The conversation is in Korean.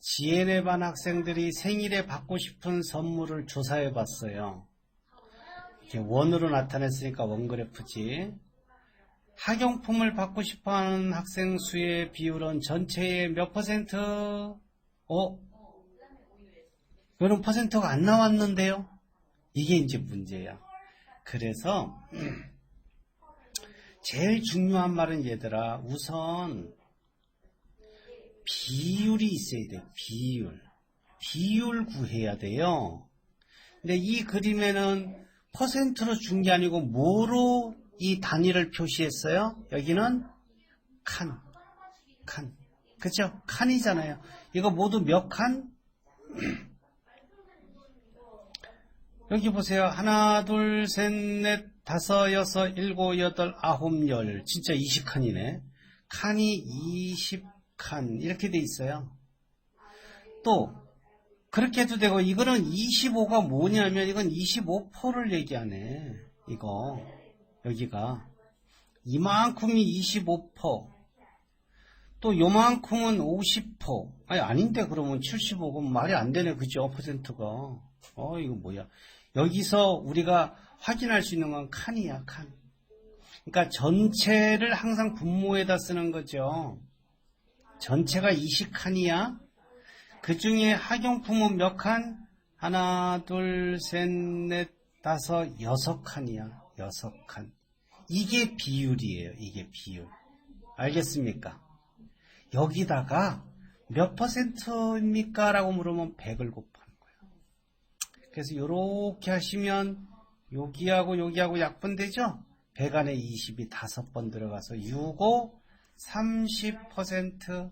지혜의 반 학생들이 생일에 받고 싶은 선물을 조사해 봤어요. 원으로 나타냈으니까 원그래프지. 학용품을 받고 싶어 하는 학생 수의 비율은 전체의 몇 퍼센트? 어? 이런 퍼센트가 안 나왔는데요? 이게 이제 문제야. 그래서, 제일 중요한 말은 얘들아, 우선, 비율이 있어야 돼, 비율. 비율 구해야 돼요. 근데 이 그림에는 퍼센트로 준 게 아니고 뭐로 이 단위를 표시했어요? 여기는 칸. 칸. 그쵸? 칸이잖아요. 이거 모두 몇 칸? 여기 보세요. 하나, 둘, 셋, 넷, 다섯, 여섯, 일곱, 여덟, 아홉, 열. 진짜 20칸이네. 칸이 20 칸. 이렇게 돼 있어요. 또, 그렇게 해도 되고, 이거는 25가 뭐냐면, 이건 25%를 얘기하네. 이거. 여기가. 이만큼이 25%. 또 요만큼은 50%. 아니, 아닌데, 그러면 75가 말이 안 되네. 그죠? 퍼센트가. 어, 이거 뭐야. 여기서 우리가 확인할 수 있는 건 칸이야, 칸. 그러니까 전체를 항상 분모에다 쓰는 거죠. 전체가 20칸이야. 그 중에 학용품은 몇 칸? 하나, 둘, 셋, 넷, 다섯, 여섯 칸이야. 여섯 칸. 이게 비율이에요. 이게 비율. 알겠습니까? 여기다가 몇 퍼센트입니까? 라고 물으면 100을 곱하는 거예요. 그래서 이렇게 하시면 여기하고 여기하고 약분되죠? 100 안에 20이 5번 들어가서 6, 5, 30%